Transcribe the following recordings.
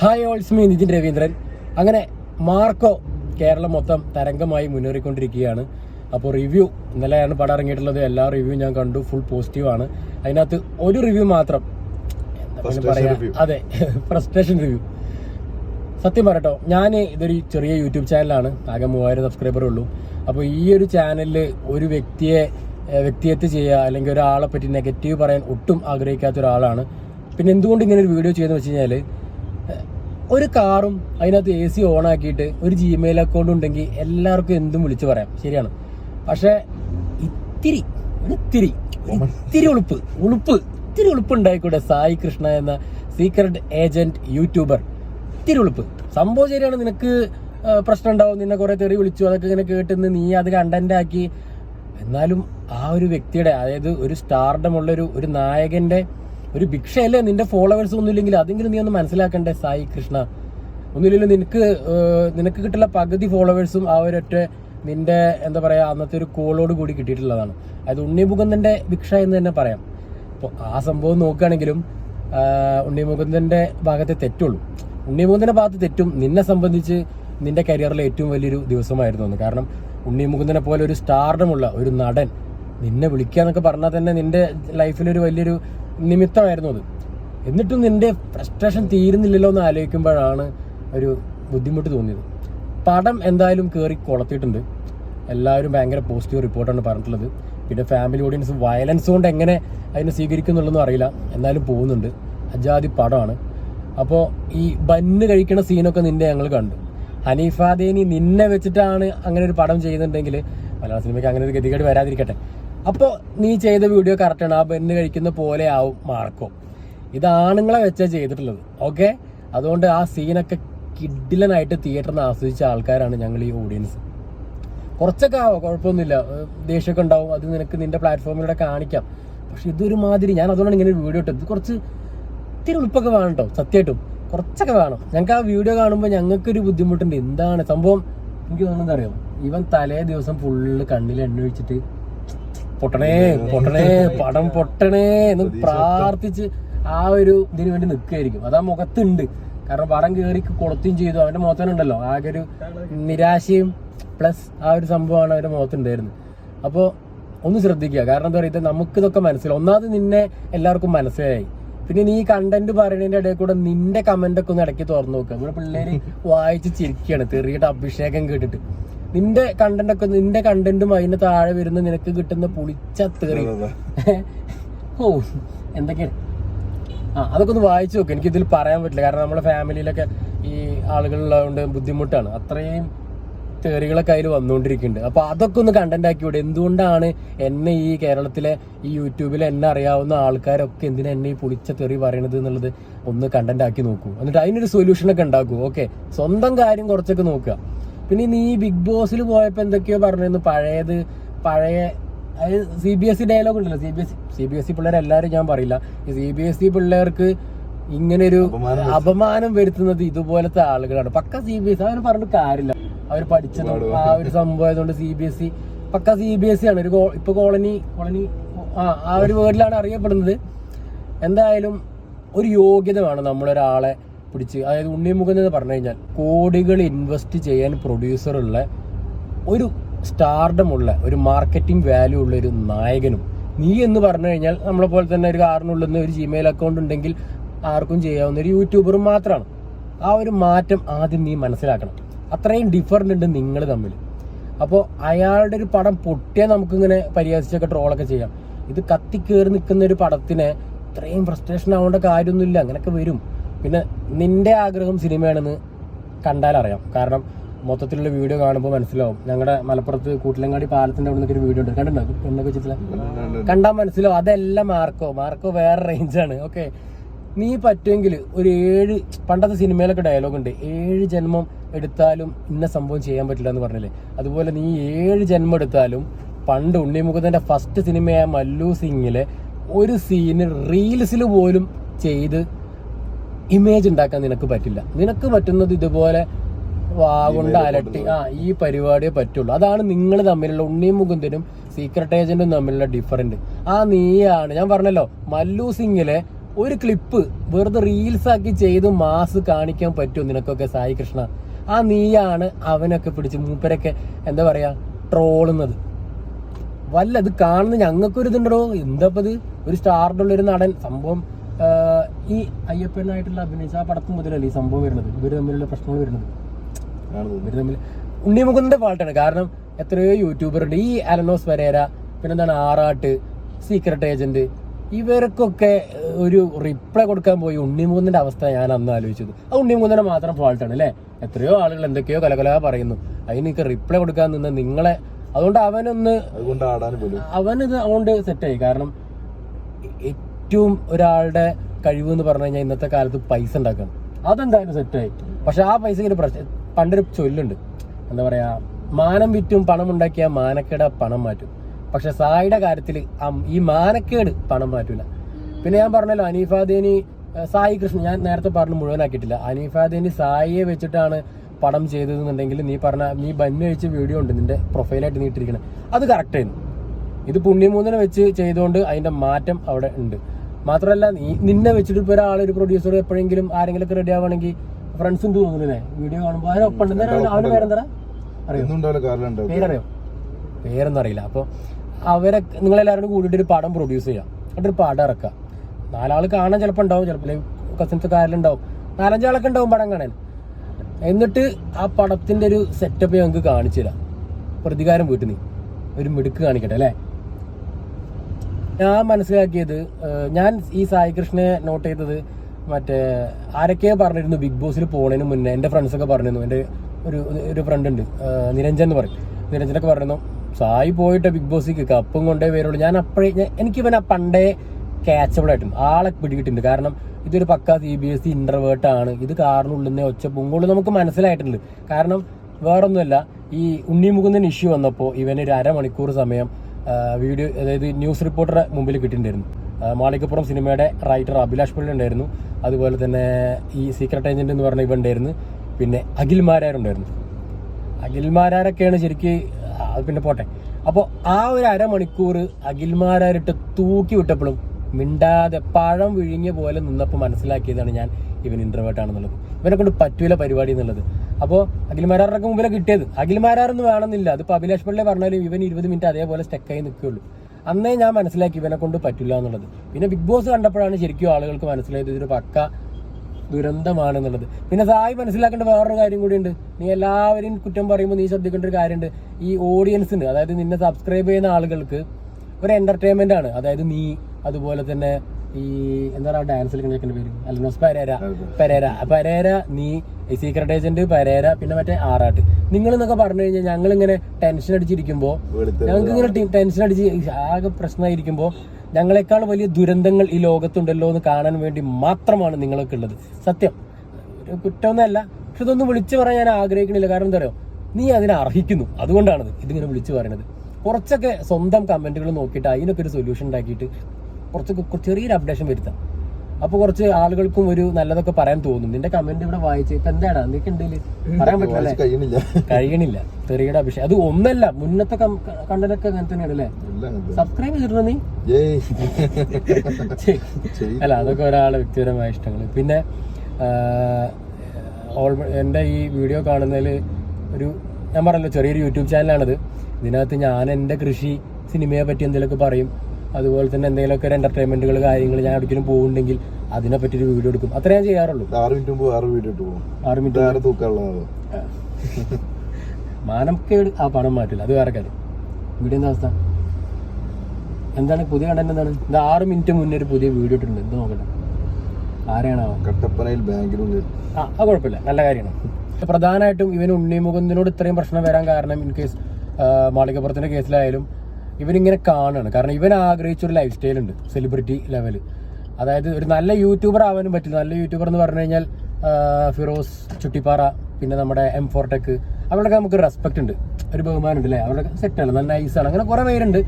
Hi all's me Nithin Raveendran അങ്ങനെ Marco Keralam മൊത്തം തരംഗമായി മുന്നേറിക്കൊണ്ടിരിക്കുകയാണ്. അപ്പോൾ റിവ്യൂ ഇന്നലെയാണ് പടം ഇറങ്ങിയിട്ടുള്ളത്. എല്ലാ റിവ്യൂ ഞാൻ കണ്ടു. ഫുൾ പോസിറ്റീവ് ആണ്. അതിനകത്ത് ഒരു റിവ്യൂ മാത്രം പറയാ. അതെ ഫ്രസ്ട്രേഷൻ റിവ്യൂ സത്യം പറയട്ടോ ഞാൻ ഇതൊരു ചെറിയ യൂട്യൂബ് ചാനലാണ്. ആകെ മൂവായിരം സബ്സ്ക്രൈബർ ഉള്ളൂ. അപ്പോൾ ഈ ഒരു ചാനലിൽ ഒരു വ്യക്തിയെ വ്യക്തിയത്ത് ചെയ്യുക അല്ലെങ്കിൽ ഒരാളെ പറ്റി നെഗറ്റീവ് പറയാൻ ഒട്ടും ആഗ്രഹിക്കാത്ത ഒരാളാണ്. പിന്നെ എന്തുകൊണ്ട് ഇങ്ങനെ ഒരു വീഡിയോ ചെയ്യുന്നത് വെച്ച് കഴിഞ്ഞാൽ ഒരു കാറും അതിനകത്ത് എ സി ഓൺ ആക്കിയിട്ട് ഒരു ജിമെയിൽ അക്കൗണ്ട് ഉണ്ടെങ്കിൽ എല്ലാവർക്കും എന്തും വിളിച്ചു പറയാം. ശരിയാണ്. പക്ഷെ ഇത്തിരി ഇത്തിരി ഇത്തിരി ഉളുപ്പ് ഉളുപ്പ് ഇത്തിരി ഉളുപ്പ് ഉണ്ടായിക്കൂടെ സായി കൃഷ്ണ എന്ന സീക്രട്ട് ഏജന്റ് യൂട്യൂബർ ഇത്തിരി ഉളുപ്പ്. സംഭവം ശരിയാണ്. നിനക്ക് പ്രശ്നം ഉണ്ടാവും നിന്നെ കുറെ തെറി വിളിച്ചു. അതൊക്കെ ഇങ്ങനെ കേട്ടെന്ന് നീ അത് കണ്ടന്റ് ആക്കി. എന്നാലും ആ ഒരു വ്യക്തിയുടെ അതായത് ഒരു സ്റ്റാർഡമുള്ള ഒരു ഒരു നായകന്റെ ഒരു ഭിക്ഷയല്ലേ നിന്റെ ഫോളോവേഴ്സ് ഒന്നുമില്ലെങ്കിൽ അതെങ്കിലും നീ ഒന്ന് മനസ്സിലാക്കണ്ടേ? സായി കൃഷ്ണ. ഒന്നുമില്ലല്ലോ നിനക്ക് നിനക്ക് കിട്ടുന്ന പകുതി ഫോളോവേഴ്സും ആ ഒരൊറ്റ നിന്റെ എന്താ പറയാ അന്നത്തെ ഒരു കോളോട് കൂടി കിട്ടിയിട്ടുള്ളതാണ്. അതായത് ഉണ്ണിമുകുന്ദന്റെ ഭിക്ഷ എന്ന് തന്നെ പറയാം. അപ്പോൾ ആ സംഭവം നോക്കുകയാണെങ്കിലും ഉണ്ണിമുകുന്ദന്റെ ഭാഗത്തെ തെറ്റുള്ളൂ. ഉണ്ണിമുകുന്ദന്റെ ഭാഗത്ത് തെറ്റും. നിന്നെ സംബന്ധിച്ച് നിന്റെ കരിയറിലെ ഏറ്റവും വലിയൊരു ദിവസമായിരുന്നു അന്ന്. കാരണം ഉണ്ണിമുകുന്ദനെ പോലെ ഒരു സ്റ്റാർഡമുള്ള ഒരു നടൻ നിന്നെ വിളിക്കുക എന്നൊക്കെ പറഞ്ഞാൽ തന്നെ നിന്റെ ലൈഫിലൊരു വലിയൊരു നിമിത്തമായിരുന്നു അത്. എന്നിട്ടും നിന്റെ ഫ്രസ്ട്രേഷൻ തീരുന്നില്ലല്ലോ എന്ന് ആലോചിക്കുമ്പോഴാണ് ഒരു ബുദ്ധിമുട്ട് തോന്നിയത്. പടം എന്തായാലും കയറി കൊളത്തിയിട്ടുണ്ട്. എല്ലാവരും ഭയങ്കര പോസിറ്റീവ് റിപ്പോർട്ടാണ് പറഞ്ഞിട്ടുള്ളത്. പിന്നെ ഫാമിലി ഓഡിയൻസ് വയലൻസ് കൊണ്ട് എങ്ങനെ അതിനെ സ്വീകരിക്കുന്നുള്ളതൊന്നും അറിയില്ല. എന്നാലും പോകുന്നുണ്ട്. അജാതി പടമാണ്. അപ്പോൾ ഈ ബന്ന് കഴിക്കുന്ന സീനൊക്കെ നിന്റെ ഞങ്ങൾ കണ്ടു. ഹനീഫാദേനി നിന്നെ വെച്ചിട്ടാണ് അങ്ങനെ ഒരു പടം ചെയ്യുന്നുണ്ടെങ്കിൽ മലയാള സിനിമയ്ക്ക് അങ്ങനെ ഒരു ഗതികേട് വരാതിരിക്കട്ടെ. അപ്പോൾ നീ ചെയ്ത വീഡിയോ കറക്റ്റാണ് ആ ബെന്ന് കഴിക്കുന്ന പോലെ ആവും മാർക്കോ. ഇത് ആണുങ്ങളെ വെച്ചാ ചെയ്തിട്ടുള്ളത്. ഓക്കെ അതുകൊണ്ട് ആ സീനൊക്കെ കിഡിലനായിട്ട് തിയേറ്ററിൽ ആസ്വദിച്ച ആൾക്കാരാണ് ഞങ്ങൾ ഈ ഓഡിയൻസ് കുറച്ചൊക്കെ ആവാം? കുഴപ്പമൊന്നുമില്ല. ദേഷ്യമൊക്കെ ഉണ്ടാവും. അത് നിനക്ക് നിന്റെ പ്ലാറ്റ്ഫോമിലൂടെ കാണിക്കാം. പക്ഷെ ഇതൊരു മാതിരി ഞാൻ അതുകൊണ്ടാണ് ഇങ്ങനെ വീഡിയോ ഇട്ടത്. ഇത് കുറച്ച് ഇത്തിരി ഉൾപ്പൊക്കെ വേണം കേട്ടോ സത്യമായിട്ടും. കുറച്ചൊക്കെ വേണം. ഞങ്ങൾക്ക് ആ വീഡിയോ കാണുമ്പോൾ ഞങ്ങൾക്കൊരു ബുദ്ധിമുട്ടുണ്ട്. എന്താണ് സംഭവം? എനിക്ക് തോന്നുന്നത് അറിയാം? ഇവൻ തലേ ദിവസം ഫുള്ള് കണ്ണിൽ എണ്ണ ഒഴിച്ചിട്ട് പൊട്ടണേ പൊട്ടണേ പടം പൊട്ടണേ എന്ന് പ്രാർത്ഥിച്ച് ആ ഒരു ഇതിനു വേണ്ടി നിൽക്കുകയായിരിക്കും അത് ആ മുഖത്തുണ്ട്. കാരണം പടം കയറി കൊളുത്തുകയും ചെയ്തു. അവന്റെ മുഖത്തനുണ്ടല്ലോ ആകെ ഒരു നിരാശയും പ്ലസ് ആ ഒരു സംഭവമാണ് അവന്റെ മുഖത്തുണ്ടായിരുന്നത്. അപ്പോൾ ഒന്ന് ശ്രദ്ധിക്കുക. കാരണം എന്താ പറയുക നമുക്ക് നമുക്കിതൊക്കെ മനസ്സിലായി. ഒന്നാമത് നിന്നെ എല്ലാവർക്കും മനസ്സിലായി. പിന്നെ നീ കണ്ടന്റ് പറയുന്നതിന്റെ ഇടയിൽ കൂടെ നിന്റെ കമന്റ് ഒക്കെ ഒന്ന് ഇടയ്ക്ക് തുറന്നു നോക്കുക നമ്മുടെ പിള്ളേര് വായിച്ച് ചിരിക്കുകയാണ്. തെറിയിട്ട് അഭിഷേകം കേട്ടിട്ട്. നിന്റെ കണ്ടന്റ് ഒക്കെ നിന്റെ കണ്ടന്റും അതിന്റെ താഴെ വരുന്ന നിനക്ക് കിട്ടുന്ന പുളിച്ച തെറി ഓ എന്തൊക്കെയാണ്? ആ അതൊക്കെ ഒന്ന് വായിച്ചു നോക്ക്. എനിക്ക് ഇതിൽ പറയാൻ പറ്റില്ല. കാരണം നമ്മുടെ ഫാമിലിയിലൊക്കെ ഈ ആളുകളുള്ളതുകൊണ്ട് ബുദ്ധിമുട്ടാണ്. അത്രയും തേറികളൊക്കെ അതിൽ വന്നുകൊണ്ടിരിക്കുന്നുണ്ട് അപ്പൊ അതൊക്കെ ഒന്ന് കണ്ടന്റ് ആക്കി വിടും. എന്തുകൊണ്ടാണ് എന്നെ ഈ കേരളത്തിലെ ഈ യൂട്യൂബിൽ എന്നെ അറിയാവുന്ന ആൾക്കാരൊക്കെ എന്തിനാ എന്നെ ഈ പുളിച്ച തെറി പറയണത് എന്നുള്ളത് ഒന്ന് കണ്ടന്റ് ആക്കി നോക്കൂ. എന്നിട്ട് അതിനൊരു സൊല്യൂഷൻ ഒക്കെ ഉണ്ടാക്കൂ. ഓക്കെ സ്വന്തം കാര്യം കുറച്ചൊക്കെ നോക്കുക. പിന്നെ നീ ബിഗ് ബോസിൽ പോയപ്പോ എന്തൊക്കെയോ പറഞ്ഞിരുന്നു. പഴയത് പഴയ അതായത് C B S E dialogue ഉണ്ടല്ലോ. C B S C B S E പിള്ളേർ എല്ലാവരും ഞാൻ പറയില്ല. ഈ സി ബി എസ് ഇ പിള്ളേർക്ക് ഇങ്ങനെ ഒരു അപമാനം വരുത്തുന്നത്. ഇതുപോലത്തെ ആളുകളാണ്. പക്ക സി ബി എസ് അവർ പറഞ്ഞിട്ട് കാര്യമില്ല. അവർ പഠിച്ചതും ആ ഒരു സംഭവം ആയതുകൊണ്ട് സി ബി എസ് ഇ പക്ക സി ബി എസ് ഇ ആണ്. ഒരു ഇപ്പൊ കോളനി കോളനി ആ ആ ഒരു വേർഡിലാണ് അറിയപ്പെടുന്നത്. എന്തായാലും ഒരു യോഗ്യത വേണം നമ്മളൊരാളെ പിടിച്ച് അതായത് ഉണ്ണിമുഖം എന്ന് പറഞ്ഞു കഴിഞ്ഞാൽ കോടികൾ ഇൻവെസ്റ്റ് ചെയ്യാൻ പ്രൊഡ്യൂസറുള്ള ഒരു സ്റ്റാർഡമുള്ള ഒരു മാർക്കറ്റിംഗ് വാല്യൂ ഉള്ള ഒരു നായകനും. നീ എന്ന് പറഞ്ഞു കഴിഞ്ഞാൽ നമ്മളെ പോലെ തന്നെ ഒരു കാറിനുള്ളിൽ നിന്ന് ഒരു ജിമെയിൽ അക്കൗണ്ട് ഉണ്ടെങ്കിൽ ആർക്കും ചെയ്യാവുന്ന ഒരു യൂട്യൂബറും മാത്രമാണ്. ആ ഒരു മാറ്റം ആദ്യം നീ മനസ്സിലാക്കണം. അത്രയും ഡിഫറന്റ് ഉണ്ട് നിങ്ങൾ തമ്മിൽ. അപ്പോൾ അയാളുടെ ഒരു പടം പൊട്ടിയാൽ നമുക്കിങ്ങനെ പരിഹസിച്ചൊക്കെ ട്രോളൊക്കെ ചെയ്യാം. ഇത് കത്തിക്കേറി നിൽക്കുന്ന ഒരു പടത്തിനെ ഇത്രയും ഫ്രസ്ട്രേഷൻ ആവേണ്ട കാര്യമൊന്നുമില്ല അങ്ങനെയൊക്കെ വരും. പിന്നെ നിന്റെ ആഗ്രഹം സിനിമയാണെന്ന് കണ്ടാലറിയാം. കാരണം മൊത്തത്തിലുള്ള വീഡിയോ കാണുമ്പോൾ മനസ്സിലാവും. ഞങ്ങളുടെ മലപ്പുറത്ത് കൂട്ടിലങ്ങാടി പാലത്തിന്റെ അവിടെ നിന്നൊക്കെ ഒരു വീഡിയോ ഉണ്ട്. കണ്ടിട്ടുണ്ടോ? എന്നൊക്കെ ചിത്ര കണ്ടാൽ മനസ്സിലാവും. അതെല്ലാം മാർക്കോ. മാർക്കോ വേറെ റേഞ്ചാണ് ഓക്കെ നീ പറ്റുമെങ്കിൽ ഒരു ഏഴ് പണ്ടത്തെ സിനിമയിലൊക്കെ ഡയലോഗ് ഉണ്ട്. ഏഴ് ജന്മം എടുത്താലും ഇന്ന സംഭവം ചെയ്യാൻ പറ്റില്ല എന്ന് പറഞ്ഞില്ലേ? അതുപോലെ നീ ഏഴ് ജന്മം എടുത്താലും പണ്ട് ഉണ്ണിമുഖത്തിന്റെ ഫസ്റ്റ് സിനിമയായ മല്ലു സിംഗിലെ ഒരു സീന് റീൽസിൽ പോലും ചെയ്ത് ഇമേജ് ഉണ്ടാക്കാൻ നിനക്ക് പറ്റില്ല. നിനക്ക് പറ്റുന്നത് ഇതുപോലെ വാഗുണ്ട് അലട്ടി ആ ഈ പരിപാടിയെ പറ്റുള്ളൂ. അതാണ് നിങ്ങൾ തമ്മിലുള്ള ഉണ്ണിയും മുകുന്ദനും സീക്രട്ട് ഏജന്റും തമ്മിലുള്ള ഡിഫറന്റ് ആ നീയാണ്. ഞാൻ പറഞ്ഞല്ലോ മല്ലു സിംഗിലെ ഒരു ക്ലിപ്പ് വെറുതെ റീൽസ് ആക്കി ചെയ്ത് മാസ് കാണിക്കാൻ പറ്റുമോ നിനക്കൊക്കെ സായി കൃഷ്ണ? ആ നീയാണ് അവനൊക്കെ പിടിച്ച് മൂപ്പരൊക്കെ എന്താ പറയാ ട്രോളുന്നത്. വല്ല ഇത് കാണുന്ന ഞങ്ങൾക്കൊരു ഇതുണ്ടോ എന്താ ഇത് ഒരു സ്റ്റാറിന്റെ ഉള്ള ഒരു നടൻ. സംഭവം ഈ അയ്യപ്പനായിട്ടുള്ള അഭിനയിച്ച ആ പടത്ത് മുതലല്ലേ ഈ സംഭവം വരുന്നത്? ഇവർ തമ്മിലുള്ള പ്രശ്നങ്ങൾ വരുന്നത്? ആണ് ഇവർ തമ്മിൽ ഉണ്ണിമുകുന്ദന്റെ ഫാൾട്ടാണ് കാരണം എത്രയോ യൂട്യൂബറുണ്ട്. ഈ അലനോസ് വരേര പിന്നെന്താണ് ആറാട്ട് സീക്രട്ട് ഏജന്റ് ഇവർക്കൊക്കെ ഒരു റിപ്ലൈ കൊടുക്കാൻ പോയി ഉണ്ണിമുകുന്ദന്റെ അവസ്ഥ ഞാൻ അന്ന് ആലോചിച്ചത്. ആ ഉണ്ണിമുകുന്ദന്റെ മാത്രം ഫാൾട്ടാണ് അല്ലേ? എത്രയോ ആളുകൾ എന്തൊക്കെയോ കലകല പറയുന്നു. അതിനൊക്കെ റിപ്ലൈ കൊടുക്കാൻ നിന്ന് നിങ്ങളെ അതുകൊണ്ട് അവനൊന്ന് അവനത് അതുകൊണ്ട് സെറ്റായി കാരണം ഏറ്റവും ഒരാളുടെ കഴിവ് എന്ന് പറഞ്ഞു കഴിഞ്ഞാൽ ഇന്നത്തെ കാലത്ത് പൈസ ഉണ്ടാക്കണം. അതെന്തായാലും സെറ്റായി പക്ഷെ ആ പൈസ ഇങ്ങനെ പ്രശ്നം പണ്ടൊരു ചൊല്ലുണ്ട്. എന്താ പറയാ മാനം വിറ്റും പണം ഉണ്ടാക്കിയ മാനക്കേട പണം മാറ്റും. പക്ഷെ സായിയുടെ കാര്യത്തിൽ ഈ മാനക്കേട് പണം മാറ്റൂല. പിന്നെ ഞാൻ പറഞ്ഞല്ലോ അനീഫാദേനി സായി കൃഷ്ണൻ ഞാൻ നേരത്തെ പറഞ്ഞു മുഴുവനാക്കിയിട്ടില്ല. അനീഫാദേനി സായിയെ വെച്ചിട്ടാണ് പടം ചെയ്തതെന്നുണ്ടെങ്കിൽ നീ പറഞ്ഞ നീ ബന്നു കഴിച്ച വീഡിയോ ഉണ്ട് നിന്റെ പ്രൊഫൈലായിട്ട് നീ അത് കറക്റ്റ് ആയിരുന്നു. ഇത് പുണ്യമൂന്നിനെ വെച്ച് ചെയ്തുകൊണ്ട് അതിന്റെ മാറ്റം അവിടെ ഉണ്ട്. മാത്രമല്ല നീ നിന്നെ വെച്ചിട്ട് ഇപ്പൊ ഒരാൾ ഒരു പ്രൊഡ്യൂസർ എപ്പോഴെങ്കിലും ആരെങ്കിലും ഒക്കെ റെഡി ആവുകയാണെങ്കിൽ ഫ്രണ്ട്സും തോന്നുന്നില്ലേ വീഡിയോ കാണുമ്പോൾ അതിനൊപ്പം അവന്റെ പേരെന്താ അറിയോ? പേരറിയോ? പേരൊന്നും അറിയില്ല. അപ്പോൾ അവരെ നിങ്ങളെല്ലാവരും കൂടിയിട്ട് ഒരു പടം പ്രൊഡ്യൂസ് ചെയ്യാം. എന്നിട്ട് ഒരു പടം ഇറക്കുക. നാലാൾ കാണാൻ ചിലപ്പോൾ ഉണ്ടാവും ചിലപ്പോൾ കസിൻസ് കാരിലുണ്ടാവും നാലഞ്ചാളൊക്കെ ഉണ്ടാവും പടം കാണാൻ. എന്നിട്ട് ആ പടത്തിന്റെ ഒരു സെറ്റപ്പ് ഞങ്ങൾക്ക് കാണിച്ചു തരാം പ്രതികാരം വീട്ടിൽ നീ ഒരു മിടുക്ക് കാണിക്കട്ടെ അല്ലേ? ഞാൻ മനസ്സിലാക്കിയത് ഞാൻ ഈ സായി കൃഷ്ണനെ നോട്ട് ചെയ്തത് മറ്റേ ആരൊക്കെ പറഞ്ഞിരുന്നു ബിഗ് ബോസിൽ പോണതിന് മുന്നേ. എന്റെ ഫ്രണ്ട്സൊക്കെ പറഞ്ഞിരുന്നു. എന്റെ ഒരു ഒരു ഫ്രണ്ട് ഉണ്ട്. നിരഞ്ജൻ എന്ന് പറയും. നിരഞ്ജനൊക്കെ പറഞ്ഞിരുന്നു സായി പോയിട്ട് ബിഗ് ബോസിൽ കപ്പും കൊണ്ടേ വരുള്ളൂ. ഞാൻ അപ്പോഴേ എനിക്ക് ഇവനെ പണ്ടേ ക്യാച്ചബിൾ ആയിട്ടുണ്ട്. ആളെ പിടികിട്ടുണ്ട് കാരണം ഇതൊരു പക്ക C B S C introvert ആണ്. ഇത് കാറിനുള്ളിൽ ഒച്ച പൊങ്കോൾ നമുക്ക് മനസ്സിലായിട്ടുണ്ട്. കാരണം വേറൊന്നുമല്ല ഈ ഉണ്ണിമുകുന്ദൻ ഇഷ്യൂ വന്നപ്പോൾ ഇവനൊരു അരമണിക്കൂർ സമയം വീഡിയോ അതായത് ന്യൂസ് റിപ്പോർട്ടറെ മുമ്പിൽ കിട്ടിയിട്ടുണ്ടായിരുന്നു. മാളികപ്പുറം സിനിമയുടെ റൈറ്റർ അഭിലാഷ് പള്ളി ഉണ്ടായിരുന്നു. അതുപോലെ തന്നെ ഈ സീക്രട്ട് ഏജന്റ് എന്ന് പറഞ്ഞ ഇവ ഉണ്ടായിരുന്നു. പിന്നെ അഖിൽ മാരാരുണ്ടായിരുന്നു അഖിൽ മാരാരൊക്കെയാണ് ശരിക്ക് പിന്നെ പോട്ടെ. അപ്പോൾ ആ ഒരു അരമണിക്കൂർ അഖിൽ മാരാരിട്ട് തൂക്കി വിട്ടപ്പോഴും മിണ്ടാതെ പഴം വിഴുങ്ങിയ പോലെ നിന്നപ്പോൾ മനസ്സിലാക്കിയതാണ് ഞാൻ ഇവൻ ഇൻട്രവേർട്ട് ആണെന്നുള്ളത്. ഇവനെ കൊണ്ട് പറ്റൂല പരിപാടി എന്നുള്ളത്. അപ്പോൾ അഖിൽമാരാറിനൊക്കെ മുമ്പിലെ കിട്ടിയത്. അഖിൽമാരാറൊന്നും വേണമെന്നില്ല. അതിപ്പോൾ അഭിലാഷ് പിള്ളെ പറഞ്ഞാലും ഇവൻ ഇരുപത് മിനിറ്റ് അതേപോലെ സ്റ്റെക്കായി നിൽക്കുകയുള്ളൂ അന്നേ ഞാൻ മനസ്സിലാക്കി ഇവനെ കൊണ്ട് പറ്റില്ല എന്നുള്ളത്. പിന്നെ ബിഗ് ബോസ് കണ്ടപ്പോഴാണ് ശരിക്കും ആളുകൾക്ക് മനസ്സിലായത് ഇതൊരു പക്ക ദുരന്തമാണെന്നുള്ളത്. പിന്നെ സായി മനസ്സിലാക്കേണ്ട വേറൊരു കാര്യം കൂടിയുണ്ട്. നീ എല്ലാവരെയും കുറ്റം പറയുമ്പോൾ നീ ശ്രദ്ധിക്കേണ്ട ഒരു കാര്യമുണ്ട്. ഈ ഓഡിയൻസിന് അതായത് നിന്നെ സബ്സ്ക്രൈബ് ചെയ്യുന്ന ആളുകൾക്ക് ഒരു എന്റർടൈൻമെന്റ് ആണ്. അതായത് നീ അതുപോലെ തന്നെ ഈ എന്താ പറയുക ഡാൻസിൽ കളിക്കുന്ന പേര്? അലിനോസ് പരേര. പരേര. പരേര നീ സീക്രട്ട് ഏജന്റ് പരേര പിന്നെ മറ്റേ ആറാട്ട്. നിങ്ങൾ എന്നൊക്കെ പറഞ്ഞു കഴിഞ്ഞാൽ ഞങ്ങൾ ഇങ്ങനെ ടെൻഷൻ അടിച്ചിരിക്കുമ്പോൾ ഞങ്ങൾക്ക് ഇങ്ങനെ ടെൻഷൻ അടിച്ച് ആകെ പ്രശ്നമായിരിക്കുമ്പോൾ ഞങ്ങളെക്കാൾ വലിയ ദുരന്തങ്ങൾ ഈ ലോകത്തുണ്ടല്ലോ എന്ന് കാണാൻ വേണ്ടി മാത്രമാണ് നിങ്ങളൊക്കെ ഉള്ളത്. സത്യം. കുറ്റമൊന്നുമല്ല. പക്ഷെ ഇതൊന്നും വിളിച്ചു പറയാൻ ഞാൻ ആഗ്രഹിക്കുന്നില്ല. കാരണം എന്താ പറയുക നീ അതിനെ അർഹിക്കുന്നു. അതുകൊണ്ടാണ് ഇതിങ്ങനെ വിളിച്ചു പറയണത്. കുറച്ചൊക്കെ സ്വന്തം കമന്റുകൾ നോക്കിയിട്ട് അതിനൊക്കെ ഒരു സൊല്യൂഷൻ ഉണ്ടാക്കിയിട്ട് കുറച്ചൊക്കെ കു- ചെറിയൊരു അപ്ഡേഷൻ വരുത്താം. അപ്പൊ കുറച്ച് ആളുകൾക്കും ഒരു നല്ലതൊക്കെ പറയാൻ തോന്നും. നിന്റെ കമന്റ് ഇവിടെ വായിച്ച് ഇപ്പൊ എന്താടാ? നിനക്ക് ഉണ്ടെങ്കിൽ പറയാൻ പറ്റില്ല കഴിയണില്ല കഴിയണില്ല. തെറിയുടെ അഭിഷേകം അത് ഒന്നല്ല മുന്നത്തെ കണ്ടതൊക്കെ അങ്ങനെ തന്നെയാണ് അല്ലേ. സബ്സ്ക്രൈബ് ചെയ്തിട്ടുണ്ടോ നീ. അല്ല അതൊക്കെ ഒരാളെ വ്യക്തിപരമായ ഇഷ്ടങ്ങൾ പിന്നെ ഓൾ- എന്റെ ഈ വീഡിയോ കാണുന്നതിൽ ഒരു ഞാൻ പറഞ്ഞല്ലോ ചെറിയൊരു യൂട്യൂബ് ചാനലാണിത് ഇതിനകത്ത് ഞാൻ എന്റെ കൃഷി സിനിമയെ പറ്റി എന്തെങ്കിലുമൊക്കെ പറയും. അതുപോലെ തന്നെ എന്തെങ്കിലുമൊക്കെ ഒരു എന്റർടൈൻമെന്റുകൾ കാര്യങ്ങൾ ഞാൻ ഒരിക്കലും പോകുന്നുണ്ടെങ്കിൽ അതിനെ പറ്റി ഒരു വീഡിയോ എടുക്കും. അത്രേ ഞാൻ ചെയ്യാറുള്ളൂ. ആറ് മിനിറ്റ് മുമ്പ് ആറ് വീഡിയോ ഇട്ട് പോകും. ആറ് മിനിറ്റ് തൂക്കാനുള്ളത് മാനക്കേട് ആ. പണം മാറ്റില്ല അത് വേറെ കാര്യം. വീഡിയോ എന്താ അവസ്ഥ? എന്താണ് പുതിയ കണ്ടന്റ് എന്താണ്? ഇത് ആറ് മിനിറ്റ് മുന്നേ ഒരു പുതിയ വീഡിയോ ഇട്ടിട്ടുണ്ട്. എന്ത് നോക്കട്ടെ. ആരെയാണോ കട്ടപ്പനയിൽ ബാങ്കിനുള്ളിൽ ആ അത് കുഴപ്പമില്ല. നല്ല കാര്യമാണ്. പ്രധാനമായിട്ടും ഇവന് ഉണ്ണിമുകുന്ദനോട് ഇത്രയും പ്രശ്നം വരാൻ കാരണം ഇൻ കേസ് മാളികപ്പുറത്തിന്റെ കേസിലായാലും ഇവനിങ്ങനെ കാണുകയാണ് കാരണം ഇവൻ ആഗ്രഹിച്ചൊരു ലൈഫ് സ്റ്റൈൽ ഉണ്ട് സെലിബ്രിറ്റി ലെവൽ അതായത് ഒരു നല്ല യൂട്യൂബർ ആവാനും പറ്റില്ല. നല്ല യൂട്യൂബർ എന്ന് പറഞ്ഞു കഴിഞ്ഞാൽ ഫിറോസ് ചുട്ടിപ്പാറ പിന്നെ നമ്മുടെ എം ഫോർടെക് അവരുടെയൊക്കെ നമുക്ക് റെസ്പെക്ട് ഉണ്ട്. ഒരു ബഹുമാനം ഉണ്ട് അല്ലേ അവരുടെ സെറ്റാണ് നല്ല നൈസാണ് അങ്ങനെ കുറേ പേരുണ്ട്.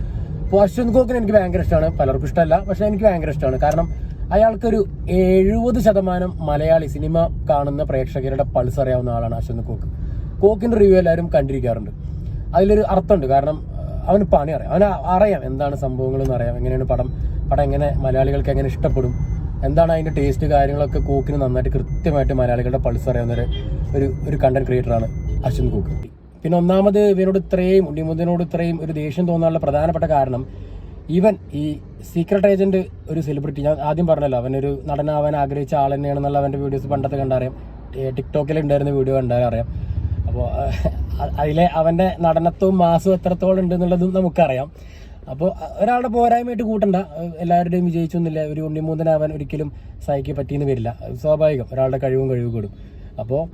അശ്വന്ത് കോക്കിന് എനിക്ക് ഭയങ്കര ഇഷ്ടമാണ്. പലർക്കും ഇഷ്ടമല്ല പക്ഷെ എനിക്ക് ഭയങ്കര ഇഷ്ടമാണ്. കാരണം അയാൾക്കൊരു എഴുപത് ശതമാനം മലയാളി സിനിമ കാണുന്ന പ്രേക്ഷകരുടെ പൾസ് അറിയാവുന്ന ആളാണ് അശ്വന്ത് കോക്ക് കോക്കിന്റെ റിവ്യൂ എല്ലാവരും കണ്ടിരിക്കാറുണ്ട്. അതിലൊരു അർത്ഥമുണ്ട്. കാരണം അവന് പണി അറിയാം. അവന് അറിയാം എന്താണ് സംഭവങ്ങൾ എന്ന് അറിയാം. എങ്ങനെയാണ് പടം പടം എങ്ങനെ മലയാളികൾക്ക് എങ്ങനെ ഇഷ്ടപ്പെടും. എന്താണ് അതിന്റെ ടേസ്റ്റ് കാര്യങ്ങളൊക്കെ കൂക്കിന് നന്നായിട്ട് കൃത്യമായിട്ട് മലയാളികളുടെ പൾസ് അറിയാവുന്ന ഒരു ഒരു കണ്ടന്റ് ക്രിയേറ്ററാണ് അശ്വന്ത് കൂക്ക്. പിന്നെ ഒന്നാമത് ഇവനോട് ഇത്രയും ഉണ്ണിമുദ്ദനോട് ഇത്രയും ഒരു ദേഷ്യം തോന്നാനുള്ള പ്രധാനപ്പെട്ട കാരണം ഈവൻ ഈ സീക്രട്ട് ഏജന്റ് ഒരു സെലിബ്രിറ്റി ഞാൻ ആദ്യം പറഞ്ഞല്ലോ അവനൊരു നടനാവാൻ ആഗ്രഹിച്ച ആൾ തന്നെയാണെന്നുള്ള അവന്റെ വീഡിയോസ് പണ്ടത്തെ കണ്ടറിയാം. ടിക്ടോക്കിൽ ഉണ്ടായിരുന്ന വീഡിയോ കണ്ടാൽ അറിയാം അപ്പോൾ അതിലെ അവന്റെ നടനത്വവും മാസവും എത്രത്തോളം ഉണ്ട് എന്നുള്ളതും നമുക്കറിയാം അപ്പോൾ ഒരാളുടെ പോരായ്മയായിട്ട് കൂട്ടണ്ട. എല്ലാവരുടെയും വിജയിച്ചൊന്നുമില്ല. ഒരു ഉണ്ണിമൂന്തനാവാൻ ഒരിക്കലും സായിക്ക് പറ്റിയെന്ന് വരില്ല. സ്വാഭാവികം. ഒരാളുടെ കഴിവും കഴിവ് കൂടും അപ്പോൾ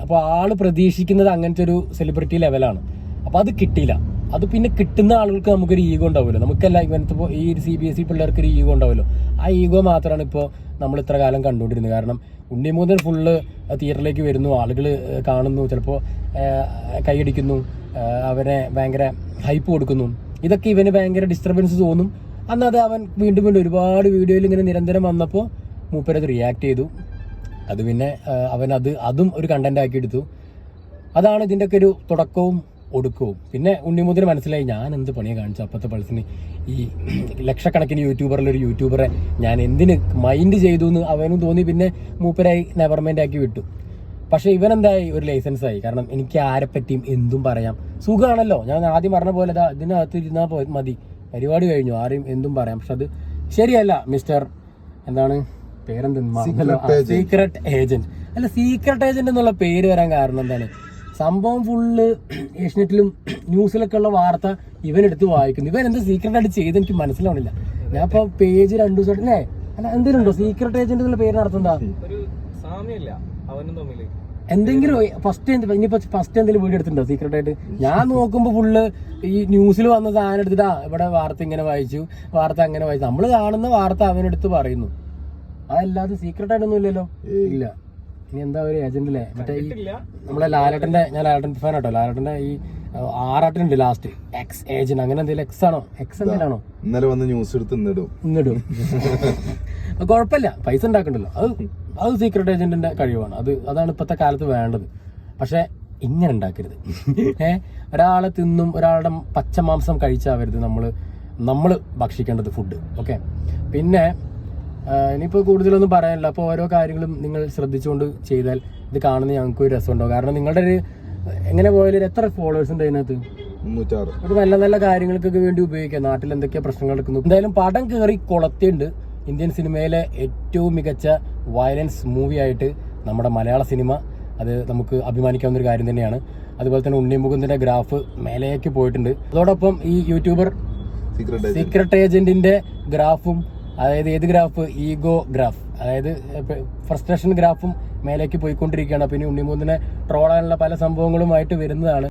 അപ്പോൾ ആൾ പ്രതീക്ഷിക്കുന്നത് അങ്ങനത്തെ ഒരു സെലിബ്രിറ്റി ലെവലാണ് അപ്പോൾ അത് കിട്ടിയില്ല. അത് പിന്നെ കിട്ടുന്ന ആളുകൾക്ക് നമുക്കൊരു ഈഗോ ഉണ്ടാവുമല്ലോ. നമുക്കല്ല ഇപ്പോ ഈ സി ബി എസ് ഇ പിള്ളേർക്ക് ഒരു ഈഗോ ഉണ്ടാവുമല്ലോ. ആ ഈഗോ മാത്രമാണ് ഇപ്പോൾ നമ്മൾ ഇത്ര കാലം കണ്ടുകൊണ്ടിരുന്നത്. കാരണം ഉണ്ണിമൂതൻ ഫുള്ള് തിയേറ്ററിലേക്ക് വരുന്നു. ആളുകൾ കാണുന്നു. ചിലപ്പോൾ കൈയടിക്കുന്നു. അവനെ ഭയങ്കര ഹൈപ്പ് കൊടുക്കുന്നു. ഇതൊക്കെ ഇവന് ഭയങ്കര ഡിസ്റ്റർബൻസ് തോന്നും. അന്ന് അത് അവൻ വീണ്ടും വീണ്ടും ഒരുപാട് വീഡിയോയിൽ ഇങ്ങനെ നിരന്തരം വന്നപ്പോൾ മൂപ്പരത് റിയാക്ട് ചെയ്തു. അത് പിന്നെ അവൻ അത് അതും ഒരു കണ്ടന്റ് ആക്കി എടുത്തു. അതാണ് ഇതിന്റെയൊക്കെ ഒരു തുടക്കവും ഒടുക്കവും പിന്നെ ഉണ്ണിമുതിന് മനസ്സിലായി ഞാൻ എന്ത് പണിയെ കാണിച്ചു? അപ്പത്തെ പൾസിന് ഈ ലക്ഷക്കണക്കിന് യൂട്യൂബറിലൊരു യൂട്യൂബറെ ഞാൻ എന്തിന് മൈൻഡ് ചെയ്തു എന്ന് അവനും തോന്നി പിന്നെ മൂപ്പരായി നെവർമെന്റ് ആക്കി വിട്ടു. പക്ഷെ ഇവനെന്തായി? ഒരു ലൈസൻസ് ആയി കാരണം എനിക്ക് ആരെ പറ്റിയും എന്തും പറയാം. സുഖമാണല്ലോ ഞാൻ ആദ്യം പറഞ്ഞ പോലെ ഇതിനകത്ത് ഇരുന്നാൽ പോ- മതി. പരിപാടി കഴിഞ്ഞു. ആരെയും എന്തും പറയാം. പക്ഷെ അത് ശരിയല്ല മിസ്റ്റർ എന്താണ്? പേരെന്തെന്ന് സീക്രട്ട് ഏജന്റ് അല്ല സീക്രട്ട് ഏജന്റ് എന്നുള്ള പേര് വരാൻ കാരണം എന്താണ്? സംഭവം ഫുള്ള് ഏഷ്യനെറ്റിലും ന്യൂസിലൊക്കെ ഉള്ള വാർത്ത ഇവൻ എടുത്ത് വായിക്കുന്നു. ഇവൻ എന്ത് സീക്രട്ട് ആയിട്ട് ചെയ്ത് എനിക്ക് മനസ്സിലാവണില്ല ഞാൻ ഇപ്പൊ പേജ് രണ്ടു ദിവസം അല്ലേ? അല്ല എന്തെങ്കിലും ഉണ്ടോ? സീക്രട്ട് ഏജന്റ് എന്നുള്ള പേര് നടത്തുന്നതാ? ഒരു സാമ്യമില്ല. അവനും എന്തെങ്കിലും ഫസ്റ്റ് ഇനിയിപ്പോ ഫസ്റ്റ് എന്തെങ്കിലും വീഡിയോ എടുത്തിട്ടുണ്ടോ സീക്രട്ട് ആയിട്ട്? ഞാൻ നോക്കുമ്പോ ഫുള്ള് ഈ ന്യൂസിൽ വന്ന സാധനം എടുത്തിട്ടാ ആ ഇവിടെ വാർത്ത ഇങ്ങനെ വായിച്ചു വാർത്ത അങ്ങനെ വായിച്ചു. നമ്മൾ കാണുന്ന വാർത്ത അവനെടുത്ത് പറയുന്നു. അതല്ലാതെ സീക്രട്ട് ആയിട്ടൊന്നും ഇല്ലല്ലോ. ഇല്ല. ഇനി എന്താ ഒരു ഏജന്റ് അല്ലേ മറ്റേ ഈ നമ്മളെ ലാലേട്ടന്റെ ഞാൻ ലാലട്ടൻ ഫാൻ ആട്ടോ. ലാലട്ടന്റെ ഈ ആറാട്ടുണ്ട് ലാസ്റ്റ് എക്സ് ഏജന്റ് അങ്ങനെ എന്തെങ്കിലും എക്സ് ആണോ? എക്സ് എന്തെങ്കിലാണോ ഇന്നലെ വന്ന് ന്യൂസ് എടുത്ത് ഇന്നിടും. ഇന്നിടും. കുഴപ്പമില്ല. പൈസ ഉണ്ടാക്കണ്ടല്ലോ. അത് അത് സീക്രട്ട് ഏജന്റിന്റെ കഴിവാണ്. അത് അതാണ് ഇപ്പോഴത്തെ കാലത്ത് വേണ്ടത്. പക്ഷെ ഇങ്ങനെ ഉണ്ടാക്കരുത്. ഏഹ് ഒരാളെ തിന്നും ഒരാളുടെ പച്ചമാംസം കഴിച്ചാവരുത് നമ്മൾ നമ്മൾ ഭക്ഷിക്കേണ്ടത് ഫുഡ് ഓക്കെ പിന്നെ ഇനിയിപ്പോൾ കൂടുതലൊന്നും പറയാനില്ല. അപ്പോൾ ഓരോ കാര്യങ്ങളും നിങ്ങൾ ശ്രദ്ധിച്ചുകൊണ്ട് ചെയ്താൽ ഇത് കാണുന്ന ഞങ്ങൾക്ക് ഒരു രസമുണ്ടാവും. കാരണം നിങ്ങളുടെ ഒരു എങ്ങനെ പോയാലും എത്ര ഫോളോവേഴ്സ് ഉണ്ട് അതിനകത്ത്? ഒരു നല്ല നല്ല കാര്യങ്ങൾക്കൊക്കെ വേണ്ടി ഉപയോഗിക്കാം. നാട്ടിൽ എന്തൊക്കെയാ പ്രശ്നങ്ങൾ നടക്കുന്നു. എന്തായാലും പടം കയറി കൊളത്തിയുണ്ട്. ഇന്ത്യൻ സിനിമയിലെ ഏറ്റവും മികച്ച വയലൻസ് മൂവി ആയിട്ട് നമ്മുടെ മലയാള സിനിമ അത് നമുക്ക് അഭിമാനിക്കാവുന്ന ഒരു കാര്യം തന്നെയാണ്. അതുപോലെ തന്നെ ഉണ്ണിമുകുന്ദന്റെ ഗ്രാഫ് മേലേക്ക് പോയിട്ടുണ്ട്. അതോടൊപ്പം ഈ യൂട്യൂബർ സീക്രട്ട് ഏജന്റിന്റെ ഗ്രാഫും അതായത് ഏത് ഗ്രാഫ്? Ego graph. അതായത് ഫ്രസ്ട്രേഷൻ ഗ്രാഫും മേലേക്ക് പോയിക്കൊണ്ടിരിക്കുകയാണ്. പിന്നെ ഉണ്ണിമൂന്നിനെ ട്രോളാനുള്ള പല സംഭവങ്ങളുമായിട്ട് വരുന്നതാണ്.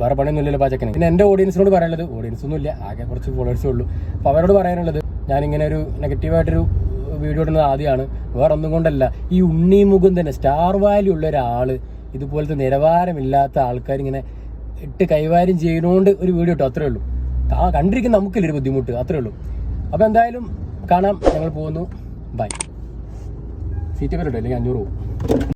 വേറെ പണിയൊന്നുമില്ലല്ലോ പാചക്കന് പിന്നെ എന്റെ ഓഡിയൻസിനോട് പറയാനുള്ളത് ഓഡിയൻസ് ഒന്നും ഇല്ല. ആകെ കുറച്ച് ഫോളോവേഴ്സേ ഉള്ളൂ. അപ്പൊ അവരോട് പറയാനുള്ളത് ഞാൻ ഇങ്ങനെ ഒരു നെഗറ്റീവായിട്ടൊരു വീഡിയോ ഇടുന്നത് ആദ്യമാണ്. വേറെ ഒന്നും കൊണ്ടല്ല. ഈ ഉണ്ണി തന്നെ സ്റ്റാർ വാല്യൂ ഉള്ള ഒരാൾ ഇതുപോലത്തെ നിലവാരമില്ലാത്ത ആൾക്കാർ ഇങ്ങനെ ഇട്ട് കൈകാര്യം ചെയ്യുന്നോണ്ട് ഒരു വീഡിയോ ഇട്ടു. അത്രേ ഉള്ളൂ. കണ്ടിരിക്കുന്ന നമുക്കില്ല ഒരു ബുദ്ധിമുട്ട്? അത്രേ ഉള്ളൂ. അപ്പൊ എന്തായാലും കാണാം. ഞങ്ങൾ പോകുന്നു. ബൈ. സീറ്റ് വരട്ടെ അല്ലെങ്കിൽ അഞ്ഞൂറ് പോകും